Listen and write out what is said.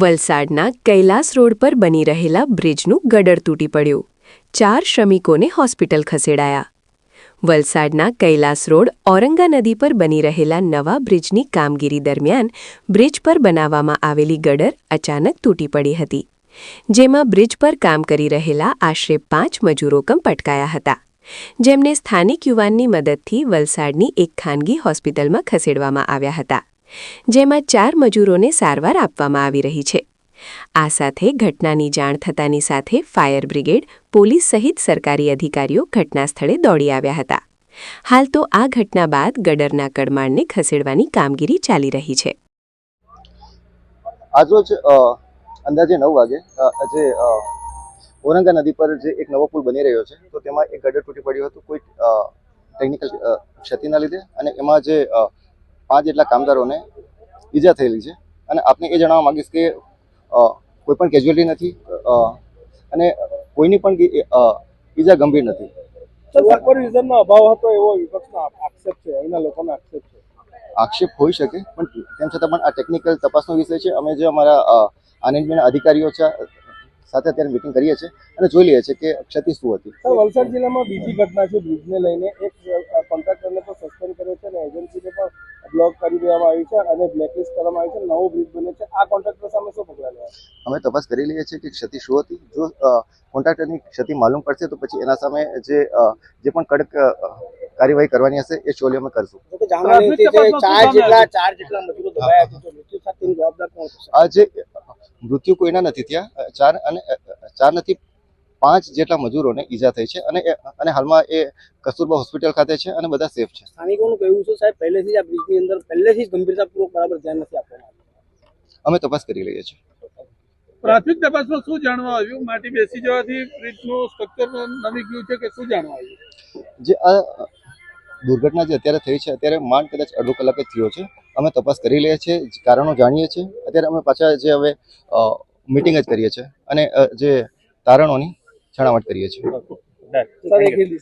વલસાડના કૈલાસ રોડ પર બની રહેલા બ્રિજનું ગડર તૂટી પડ્યું. ચાર શ્રમિકોને હોસ્પિટલ ખસેડાયા. વલસાડના કૈલાસ રોડ ઔરંગા નદી પર બની રહેલા નવા બ્રિજની કામગીરી દરમિયાન બ્રિજ પર બનાવવામાં આવેલી ગડર અચાનક તૂટી પડી હતી, જેમાં બ્રિજ પર કામ કરી રહેલા આશરે પાંચ મજૂરો કમ પટકાયા હતા, જેમને સ્થાનિક યુવાનની મદદથી વલસાડની એક ખાનગી હોસ્પિટલમાં ખસેડવામાં આવ્યા હતા. જેમાં ચાર મજૂરોને સારવાર આપવામાં આવી રહી છે. આ સાથે ઘટનાની જાણ થતાની સાથે ફાયર બ્રિગેડ પોલીસ સહિત સરકારી અધિકારીઓ ઘટના સ્થળે દોડી આવ્યા હતા. હાલ તો આ ઘટના બાદ ગડરના કડમાળને ખસેડવાની કામગીરી ચાલી રહી છે. આજરોજ અંદાજે નવ વાગે આજે અ, નદી પર જે એક નવો પુલ બની રહ્યો છે તો તેમાં એક ગડર તૂટી પડ્યું હતું. કોઈ ટેકનિકલ ક્ષતિના લીધે અને એમાં જે પાંચ જેટલા કામદારોને ઈજા થયેલી છે. અને આપને એ જણાવવા માંગીશ કે કોઈ પણ કેજ્યુઅલિટી નથી અને કોઈની પણ ઈજા ગંભીર નથી. સુપરવિઝનનો અભાવ હતો એવો વિપક્ષનો આક્ષેપ છે અહીંના લોકોનો આક્ષેપ છે. આક્ષેપ હોઈ શકે પણ તેમ છતાં પણ આ ટેકનિકલ તપાસનો વિષય છે. અમે જે અમારા આનેજમેન્ટ અધિકારીઓ છે સાથે અત્યારે મિટિંગ કરીએ છીએ અને જોઈ લઈએ છીએ કે ક્ષતિ શું હતી. સર વલસાડ જિલ્લામાં બીજી ઘટના છે બ્રિજને લઈને એક કોન્ટ્રાક્ટરને તો સસ્પેન્ડ કર્યો છે અને એજન્સીને પણ બ્લોક કરી દેવામાં આવી છે અને બ્લેકલિસ્ટ કરવામાં આવી છે. નવો બ્રિજ બને છે. આ કોન્ટ્રાક્ટર સામે શું પગલાં લેવા? અમે તપાસ કરી લઈએ છીએ કે ક્ષતિ શું હતી. જો કોન્ટ્રાક્ટરની ક્ષતિ માલુમ પડશે તો પછી એના સામે જે જે પણ કડક કાર્યવાહી કરવાની હશે એ ચોલી અમે કરશું. પ્રાથમિક તપાસમાં શું સામે આવ્યું? ચાર જેટલા મજૂરો દબાયા છે તો મૃત્યુ સાથેની જવાબદાર કોણ થશે આ જે મૃત્યુ કોઈના નથી ત્યાં ચાર અને ચાર નથી પાંચ જેટલા મજૂરોને ઈજા થઈ છે અને અને હાલમાં એ કસ્તુરબા હોસ્પિટલ ખાતે છે અને બધા સેફ છે. સ્થાનિકોનું કહેવું છે સાહેબ પહેલેથી જ આ બ્રિજની અંદર પહેલેથી જ ગંભીરતાપૂર્વક બરાબર ધ્યાન નથી આપવામાં આવ્યું. અમે તપાસ કરી લઈએ છીએ. પ્રાથમિક તપાસમાં શું જાણવા આવ્યું? માટી બેસી જવાથી બ્રિજનું સ્ટ્રક્ચર નમી ગયું છે કે શું જાણવા આવ્યું? જે આ દુર્ઘટના જે અત્યારે થઈ છે અત્યારે માંડ કદાચ અડધો કલાક જ થયો છે. અમે તપાસ કરી લઈએ છીએ કારણો જાણીએ છીએ. અત્યારે અમે પાછા જે હવે મિટિંગ જ કરીએ છીએ. અને જે તારણોની છણાવટ કરીએ છીએ. સર એક